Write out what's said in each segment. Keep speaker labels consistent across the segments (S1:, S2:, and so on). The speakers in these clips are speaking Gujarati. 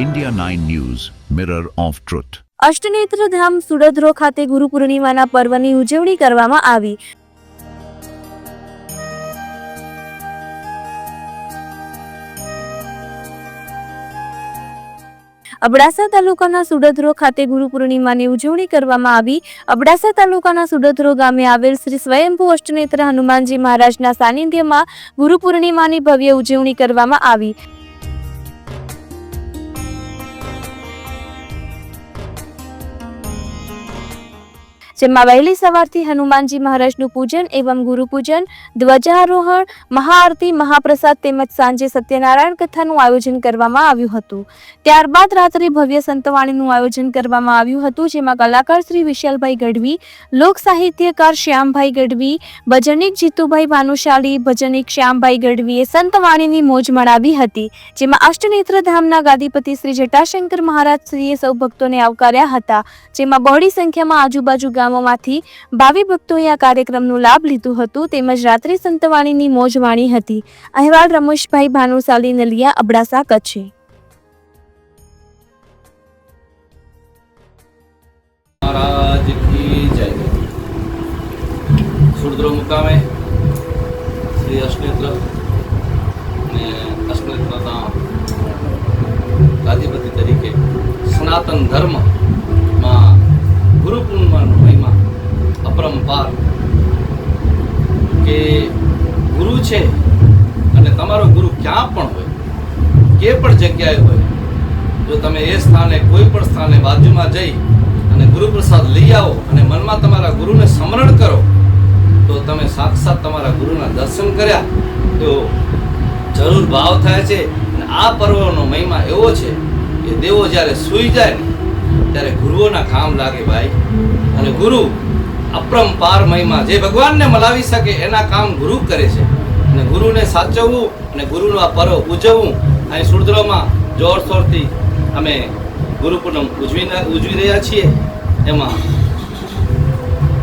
S1: India 9 News, Mirror of Truth.
S2: અષ્ટનેત્ર ધામ સુરદ્રો ખાતે ગુરુ પૂર્ણિમાના પર્વની ઉજવણી કરવામાં આવી. અબડાસા તાલુકાના સુડધ્રો ખાતે ગુરુ પૂર્ણિમાની ઉજવણી કરવામાં આવી. અબડાસા તાલુકાના સુડદ્રો ગામે આવેલ શ્રી સ્વયંભૂ અષ્ટનેત્ર હનુમાનજી મહારાજના સાનિધ્યમાં ગુરુ પૂર્ણિમાની ભવ્ય ઉજવણી કરવામાં આવી. જેમાં વહેલી સવારથી હનુમાનજી મહારાજનું પૂજન એવં ગુરુપૂજન, ધ્વજારોહણ, મહાઆરતી, મહાપ્રસાદ તેમજ સાંજે સત્યનારાયણ કથાનું આયોજન કરવામાં આવ્યું હતું. ત્યારબાદ રાત્રે ભવ્ય સંતવાણીનું આયોજન કરવામાં આવ્યું હતું, જેમાં કલાકાર શ્રી વિશાલભાઈ ગઢવી, લોક સાહિત્યકાર શ્યામભાઈ ગઢવી, ભજનિક જીતુભાઈ ભાનુશાલી, ભજનિક શ્યામભાઈ ગઢવીએ સંતવાણીની મોજ મણાવી હતી, જેમાં અષ્ટનેત્ર ધામના ગાદીપતિ શ્રી જટાશંકર મહારાજ શ્રીએ સૌ ભક્તોને આવકાર્યા હતા, જેમાં બહોળી સંખ્યામાં આજુબાજુ ગામોમાંથી ભાવિ ભક્તોએ આ કાર્યક્રમનો લાભ લીધું હતું. તેમજ રાત્રિ સંતવાણીની મોજ માણી હતી. અહેવાલ રમેશભાઈ ભાનુશાલી નલિયા અબડાસા, કચ્છ.
S3: મહારાજ મુકામે શ્રી અશ્નેત્ર અને અશ્નેત્રના ગાદીપતિ તરીકે સનાતન ધર્મમાં ગુરુ મહિમા અપરંપાર કે ગુરુ છે અને તમારો ગુરુ ક્યાં પણ હોય, કે પણ જગ્યાએ હોય, જો તમે એ સ્થાને કોઈ પણ સ્થાને બાજુમાં જઈ અને ગુરુપ્રસાદ લઈ આવો અને મનમાં તમારા ગુરુને સ્મરણ કરો, તો તમે સાક્ષાત તમારા ગુરુના દર્શન કર્યા. તો જરૂર ભાવ થાય છે અને આ પર્વનો મહિમા એવો છે કે દેવો જ્યારે સૂઈ જાય ત્યારે ગુરુઓના કામ લાગે ભાઈ. અને ગુરુ અપરંપાર મહિમા જે ભગવાનને મલાવી શકે એના કામ ગુરુ કરે છે. અને ગુરુને સાચવવું અને ગુરુનો આ પર્વ ઉજવવું અહીં સુરદ્રોમાં જોરશોરથી અમે ગુરુ પૂનમ ઉજવી ઉજવી રહ્યા છીએ. એમાં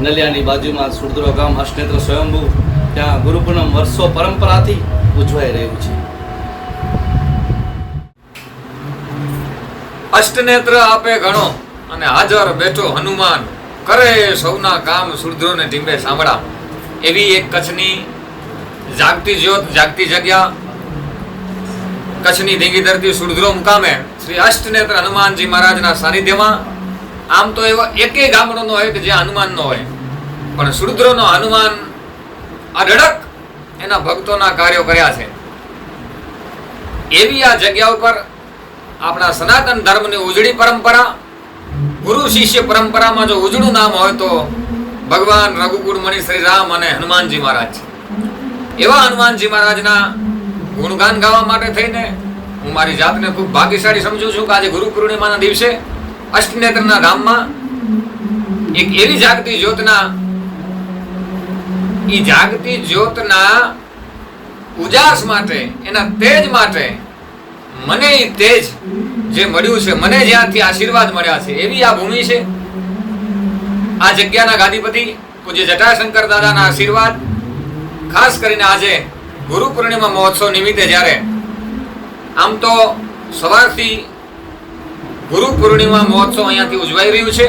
S3: નલિયાની બાજુમાં સુરદ્રો ગામ અષ્ટેત્ર સ્વયંભૂ, ત્યાં ગુરુ પૂનમ વર્ષો પરંપરાથી ઉજવાઈ રહ્યું છે.
S4: અષ્ટનેત્ર આપે ગણો અને હાજર બેઠો હનુમાન. કરે સૌના કામ શુદ્રોને ઢીંબે સાંભળા. એવી એક કચ્છની જાગતી જ્યોત, જાગતી જગ્યા. કચ્છની ધીંગી ધરતી સુરધ્રો મુકામે. શ્રી અષ્ટનેત્ર હનુમાનજી મહારાજના સાનિધ્યમાં. આમ તો એવો એકેય ગામડો ન હોય કે જ્યાં હનુમાન ન હોય. પણ સુરધ્રોનો હનુમાન અઢળક એના ભક્તોના કાર્યો કર્યા છે. એવી આ જગ્યા ઉપર આપણા સનાતન ધર્મની ઉજળી પરંપરા, ગુરુ શિષ્ય પરંપરામાં જો ઉજળું નામ હોય તો ભગવાન રઘુકુળ મણિ શ્રી રામ અને હનુમાનજી મહારાજ એવા હનુમાનજી મહારાજના ગુણગાન ગાવા માટે થઈને હું મારી જાતને ખૂબ ભાગ્યશાળી સમજુ છું કે આજે ગુરુ પૂર્ણિમાના દિવસે અષ્ટનેત્રના ધામમાં એક એવી જાગતી જ્યોતના એ જાગતી જ્યોતના ઉજાસ માટે, એના તેજ માટે મને તેજ જે મળ્યું છે, મને જ્યાંથી આશીર્વાદ મળ્યા છે, એવી આ ભૂમિ છે. આ જગ્યાના ગાદીપતિ, પૂજ્ય જટાશંકર દાદાના આશીર્વાદ, ખાસ કરીને આજે ગુરુ પૂર્ણિમા મહોત્સવ નિમિત્તે જ્યારે આમ તો સવારથી ગુરુ પૂર્ણિમા મહોત્સવ અહીંયાથી ઉજવાઈ રહ્યું છે.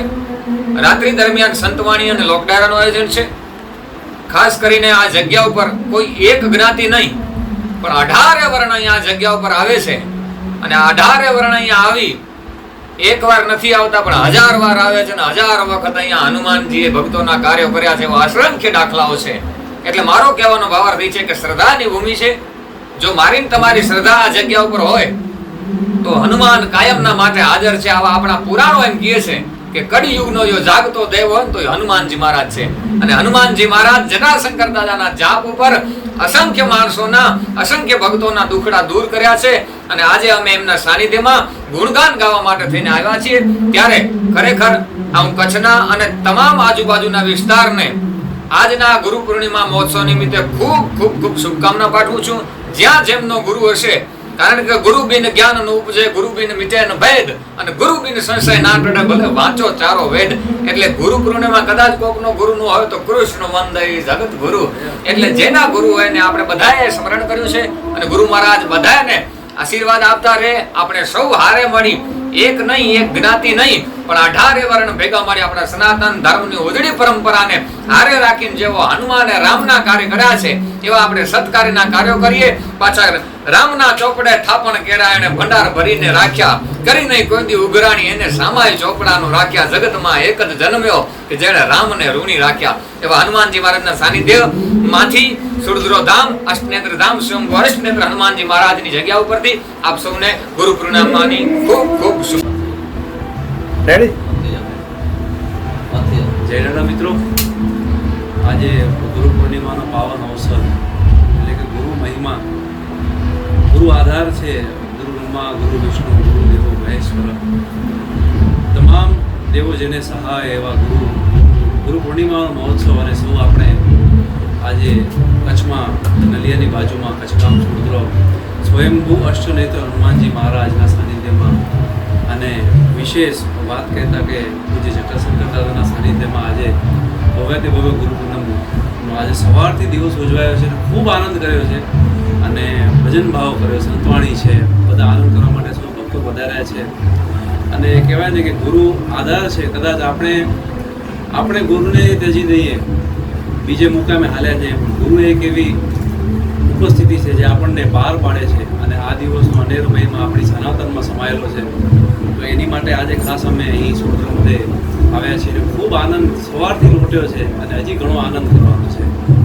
S4: રાત્રિ દરમિયાન સંતવાણી અને લોકડાયરાનું આયોજન છે. ખાસ કરીને આ જગ્યા ઉપર કોઈ એક જ્ઞાતિ નહીં, પણ અઢારે વર્ણ અહીંયા જગ્યા ઉપર આવે છે. અને અઢારે વર્ણ અહીંયા આવી. એક વાર નથી આવતા, પણ હજાર વાર આવે છે અને હજાર વખત અહીંયા હનુમાનજીએ ભક્તોના કાર્યો કર્યા છે એવા અસંખ્ય દાખલાઓ છે. એટલે મારો કહેવાનો ભાવાર્થ એ છે કે શ્રદ્ધાની ભૂમિ છે. જો મારીને તમારી શ્રદ્ધા આ જગ્યા ઉપર હોય, તો હનુમાન કાયમના માટે હાજર છે. આવા આપણા પુરાણો એમ કહે છે કે કળિયુગનો જો જાગતો દેવ તો હનુમાનજી મહારાજ છે. અને હનુમાનજી મહારાજ જટાશંકર દાદાના જાપ ઉપર અસંખ્ય માણસોના, અસંખ્ય ભક્તોના દુખડા દૂર કર્યા છે. અને આજે અમે એમના સાનિધ્યમાં ગુણગાન ગાવા માટે થઈને આવ્યા છીએ. ત્યારે ખરેખર આ હું કચ્છના અને તમામ આજુબાજુના વિસ્તારને આજના ગુરુ પૂર્ણિમા મહોત્સવ નિમિત્તે ખૂબ ખૂબ ખૂબ શુભકામના પાઠવું છું. જ્યાં જેમનો ગુરુ હશે કારણ કે ગુરુ બિન જ્ઞાનનું ઉપજે ગુરુ બિન મિટે ભેદ અને ગુરુ બિન સંશય ના ટળે ભલે વાંચો, ચારો, વેદ. એટલે ગુરુ પૂર્ણિમા કદાચ કોકનો ગુરુ નો હોય તો કૃષ્ણ વંદય જગત ગુરુ. એટલે જેના ગુરુ હોય ને આપણે બધાએ સ્મરણ કર્યું છે અને ગુરુ મહારાજ બધાને આશીર્વાદ આપતા રહે, આપણે સૌ હારે મળી એક નહીં, એક જ્ઞાતિ નહીં, પણ અઢારે વર્ણ ભેગા મારી આપણા સનાતન ધર્મની ઉજળી પરંપરાને હારે રાખીને જેવો હનુમાન રામના કાર્ય કર્યા છે, એવા આપણે સત્કાર્યના કાર્યો કરીએ. પાછા રામના ચોપડે થાપણ કેળા એને ભંડાર ભરીને રાખ્યા. કરી નહીં કોઈ દી ઉઘરાણી, એને સામાય ચોપડાનું રાખ્યા. જગતમાં એક જ જન્મ્યો કે જેણે રામને ઋણી રાખ્યા. એવા હનુમાનજી મહારાજના સાનિધ્યમાંથી સુરદ્રો ધામ અષ્ટનેત્ર ધામ સ્વયં વરિષ્ઠનેત્ર હનુમાનજી મહારાજની જગ્યા ઉપરથી આપ સૌને ગુરુ પૂર્ણિમાની ખૂબ ખૂબ શુભ
S5: રેડી જય મિત્રો. આજે ગુરુ પૂર્ણિમાનો પાવન અવસર એટલે કે ગુરુ મહિમા ગુરુ આધાર છે ગુરુ બ્રહ્મા ગુરુ વિષ્ણુ ગુરુ દેવો મહેશ્વર. તમામ દેવો જેને સહાય એવા ગુરુ ગુરુ પૂર્ણિમાનો મહોત્સવ અને સૌ આપણે આજે કચ્છમાં નલિયાની બાજુમાં કચ્છગામ સમુદ્ર સ્વયંભૂ અષ્ટનેત્ર હનુમાનજી મહારાજના સાનિધ્યમાં અને વિશેષ વાત કહેતા કે પૂજ્ય જટાશંકર દાદાના સાનિધ્યમાં આજે ભવ્ય તે ભવ્ય ગુરુ પૂનમનો આજે સવારથી દિવસ ઉજવાયો છે ખૂબ આનંદ કર્યો છે અને ભજન ભાવ કર્યો સંતવાણી છે, બધા આનંદ કરવા માટે સૌ ભક્તો વધાર્યા છે. અને કહેવાય ને કે ગુરુ આધાર છે, કદાચ આપણે આપણે ગુરુને ત્યજી દઈએ બીજે મુકામે હાલ્યા જાય પણ ગુરુ એક એવી ઉપસ્થિતિ છે જે આપણને બહાર પાડે છે અને આ દિવસનો અનેર મહિમા આપણી સનાતનમાં સમાયેલો છે. તો એની માટે આજે ખાસ અમે અહીં સુરત આવ્યા છીએ ખૂબ આનંદ સવારથી લૂંટ્યો છે અને હજી ઘણો આનંદ કરવાનો